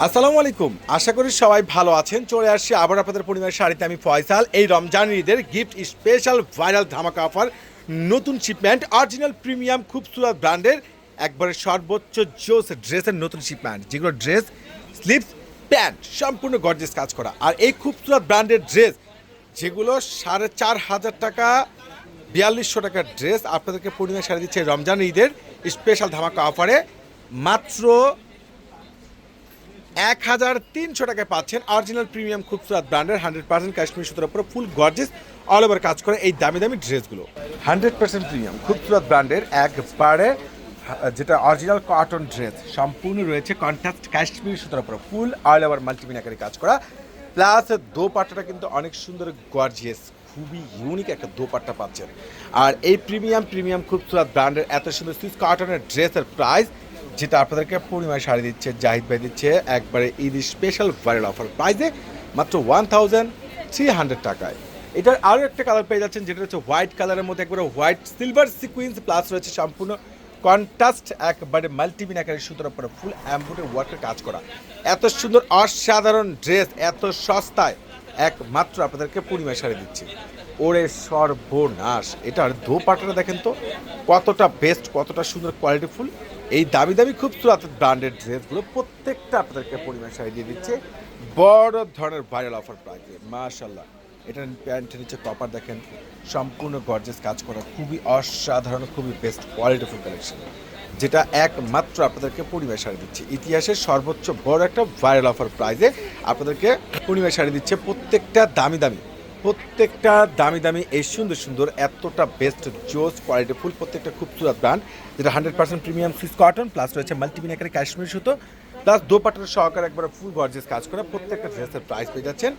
আসসালামু আলাইকুম। আশা করি সবাই ভালো আছেন। চলে আসছি আবার আপনাদের পরিবারের শাড়িতে আমি ফয়সাল। এই রমজান ঈদের গিফট স্পেশাল ভাইরাল ধামাকা অফার নতুন শিপমেন্ট অরিজিনাল প্রিমিয়াম খুবসুরত ব্র্যান্ডের একবারে সর্বোচ্চ জোস ড্রেসের নতুন শিপমেন্ট যেগুলো ড্রেস স্লিপস প্যান্ট সম্পূর্ণ গর্জেস কাজ করা। আর এই খুবসুরত ব্র্যান্ডের ড্রেস যেগুলো সাড়ে চার হাজার টাকা, বিয়াল্লিশশো টাকার ড্রেস আপনাদেরকে পূর্ণিমা শাড়ি দিচ্ছে রমজান ঈদের স্পেশাল ধামাকা অফারে মাত্র এক হাজার তিনশো টাকায় পাচ্ছেন অরিজিনাল প্রিমিয়াম খুবসুরাত ব্র্যান্ডের হান্ড্রেড পার্সেন্ট কাশ্মীর সুতোর উপরে ফুল গর্জেস অল ওভার কাজ করে এই দামি দামি ড্রেসগুলো। হান্ড্রেড পার্সেন্ট প্রিমিয়াম খুবসুরাত ব্র্যান্ডের একবারে যেটা অরিজিনাল কটন ড্রেস সম্পূর্ণ রয়েছে কন্ট্রাস্ট কাশ্মীর সুতোর উপরে ফুল অল ওভার মাল্টিমিনাকারি কাজ করা। প্লাস দোপাট্টাটা কিন্তু অনেক সুন্দর গর্জিয়াস খুবই ইউনিক একটা দোপাট্টা পাচ্ছেন। আর এই প্রিমিয়াম প্রিমিয়াম খুবসুরাত ব্র্যান্ডের এত সুন্দর সুইস কটনের ড্রেসের প্রাইস যেটা আপনাদেরকে পূর্ণিমায় শাড়ি দিচ্ছে, জাহিদ ভাই দিচ্ছে একবারে ঈদ স্পেশাল ভাইরাল অফার প্রাইসে মাত্র ওয়ান থাউজেন্ড থ্রি হান্ড্রেড টাকায়। এটার আরও একটা কালার পেয়ে যাচ্ছেন, যেটা হচ্ছে হোয়াইট কালারের মধ্যে একবারে হোয়াইট সিলভার সিকুইন্স প্লাস রয়েছে সম্পূর্ণ কন্ট্রাস্ট একবারে মাল্টিমিনাকারি সুতোর উপরে ফুল অ্যাম্বুটের ওয়ার্কের কাজ করা। এত সুন্দর অসাধারণ ড্রেস এত সস্তায় একমাত্র আপনাদেরকে পূর্ণিমা শাড়ি দিচ্ছি। ওরে সর্বনাশ, এটার দোপাটাটা দেখেন তো, কতটা বেস্ট কতটা সুন্দর কোয়ালিটিফুল এই দামি দামি খুব সুরাত ব্র্যান্ডেড ড্রেসগুলো প্রত্যেকটা আপনাদেরকে পরিমাণ শাড়ি দিয়ে দিচ্ছে। বড় ধরনের ভাইরাল অফার প্রাইসে মাশাল্লাহ এটা প্যান্টের নিচে কপার দেখেন, সম্পূর্ণ গর্জেস কাজ করা, খুবই অসাধারণ, খুবই বেস্ট কোয়ালিটিফুল কালেকশন যেটা একমাত্র আপনাদেরকে পরিবার শাড়ি দিচ্ছে। ইতিহাসের সর্বোচ্চ বড় একটা ভাইরাল অফার প্রাইজে আপনাদেরকে পরিবার শাড়ি দিচ্ছে প্রত্যেকটা দামি দামি। প্রত্যেকটা দামি দামি এই সুন্দর সুন্দর, এতটা বেস্ট জোস কোয়ালিটি ফুল, প্রত্যেকটা খুবসুরত ব্র্যান্ড যেটা hundred percent premium Swiss cotton plus রয়েছে মাল্টিমিনাকারি কাশ্মীর সুতো প্লাস দোপাটার সহকারে একবার ফুল গর্জেস কাজ করা প্রত্যেকটা ড্রেসের প্রাইস পেয়ে যাচ্ছেন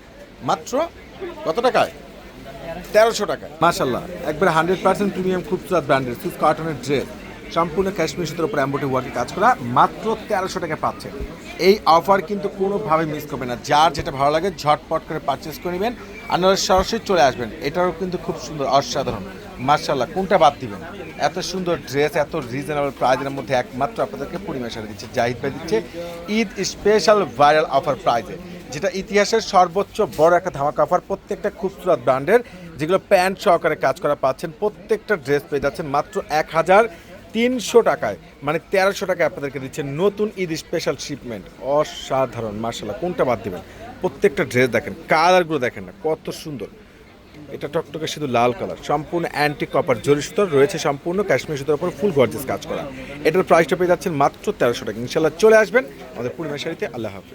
মাত্র কত টাকায়? তেরোশো টাকা মাশাল্লাহ একবার হান্ড্রেড পার্সেন্ট প্রিমিয়াম খুবসুরত ব্র্যান্ডের সুইস কটনের ড্রেস সম্পূর্ণ কাশ্মীর সুতোর উপর অ্যাম্বোটি ওয়ার্কে কাজ করা, মাত্র তেরোশো টাকা পাচ্ছেন এই অফার কিন্তু কোনোভাবে মিস করবে না। যার যেটা ভালো লাগে, ঝটপট করে পারচেস করে নেবেন। আপনারা সরাসরি চলে আসবেন। এটারও কিন্তু খুব সুন্দর, অসাধারণ। মার্শাল্লাহ কোনটা বাদ দিবেন? এত সুন্দর ড্রেস এত রিজনেবল প্রাইজের মধ্যে একমাত্র আপনাদেরকে সারা দিচ্ছে, জাহিদ ভাই দিচ্ছে। ঈদ স্পেশাল ভাইরাল অফার প্রাইজে যেটা ইতিহাসের সর্বোচ্চ বড় একটা ধামাকা অফার প্রত্যেকটা খুবসুরত ব্র্যান্ডের যেগুলো প্যান্ট সহকারে কাজ করা পাচ্ছেন। প্রত্যেকটা ড্রেস পেয়ে যাচ্ছেন মাত্র এক হাজার তিনশো টাকায় মানে তেরোশো টাকায় আপনাদেরকে দিচ্ছে নতুন ঈদ স্পেশাল শিপমেন্ট অসাধারণ মার্শাল্লাহ কোনটা বাদ দেবেন? প্রত্যেকটা ড্রেস দেখেন কালারগুলো দেখেন না, কত সুন্দর। এটা টকটকে শুধু লাল কালার সম্পূর্ণ অ্যান্টি কপার জরি সুতোর, রয়েছে সম্পূর্ণ কাশ্মীর সুতোর উপর ফুল গর্জেস কাজ করা। এটার প্রাইসটা পেয়ে যাচ্ছেন মাত্র তেরোশো টাকা। ইনশাল্লাহ চলে আসবেন আমাদের পূর্ণিমা শাড়িতে আল্লাহ হাফিজ।